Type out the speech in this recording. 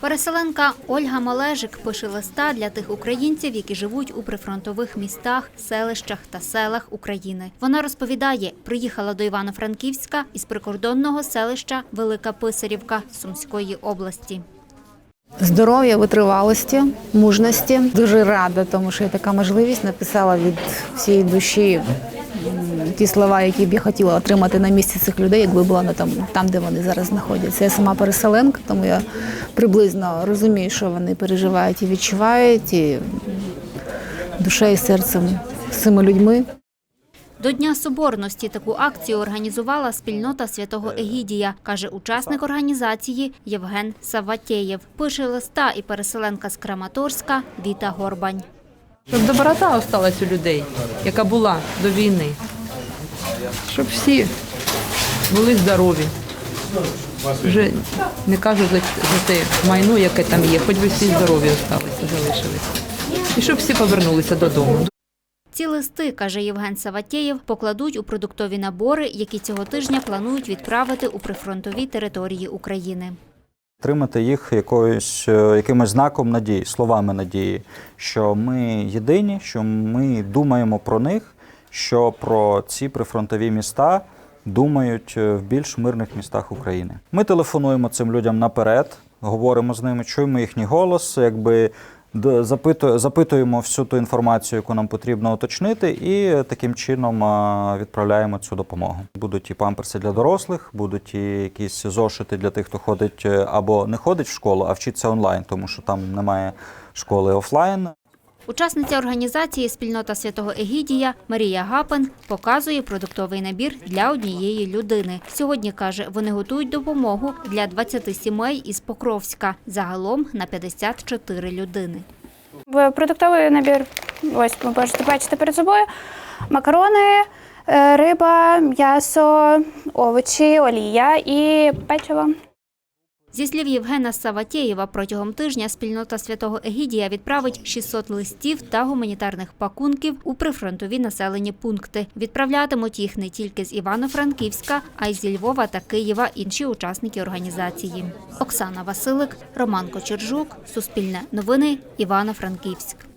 Переселенка Ольга Малежик пише листа для тих українців, які живуть у прифронтових містах, селищах та селах України. Вона розповідає, приїхала до Івано-Франківська із прикордонного селища Велика Писарівка Сумської області. Здоров'я, витривалості, мужності. Дуже рада, тому що є така можливість написала від всієї душі ті слова, які б я хотіла отримати на місці цих людей, якби була на там, там, де вони зараз знаходяться. Я сама переселенка, тому я приблизно розумію, що вони переживають і відчувають, і душею і серцем з цими людьми. До Дня Соборності таку акцію організувала спільнота святого Егідія, каже учасник організації Євген Саватєєв. Пише листа і переселенка з Краматорська Віта Горбань. Щоб доброта осталась у людей, яка була до війни. Щоб всі були здорові. Вже не кажу за, за те майно, яке там є, хоч би всі здорові осталися, залишилися. І щоб всі повернулися додому. Ці листи, каже Євген Саватєєв, покладуть у продуктові набори, які цього тижня планують відправити у прифронтові території України. Тримати їх якоюсь, е, якимось знаком надії, словами надії, що ми єдині, що ми думаємо про них, що про ці прифронтові міста думають е, в більш мирних містах України. Ми телефонуємо цим людям наперед, говоримо з ними, чуємо їхній голос, якби запитуємо всю ту інформацію, яку нам потрібно уточнити, і таким чином відправляємо цю допомогу. Будуть і памперси для дорослих, будуть і якісь зошити для тих, хто ходить е, або не ходить в школу, а вчиться онлайн, тому що там немає школи офлайн. Учасниця організації Спільнота святого Егідія Марія Гапен показує продуктовий набір для однієї людини. Сьогодні каже, вони готують допомогу для 20 сімей із Покровська, загалом на 54 людини. Продуктовий набір, ось ви можете бачити перед собою. Макарони, е, риба, м'ясо, овочі, олія і печиво. Зі слів Євгена Саватєєва, протягом тижня спільнота святого Егідія відправить 600 листів та гуманітарних пакунків у прифронтові населені пункти. Відправлятимуть їх не тільки з Івано-Франківська, а й зі Львова та Києва інші учасники організації. Оксана Василик, Роман Кочержук, Суспільне новини, Івано-Франківськ.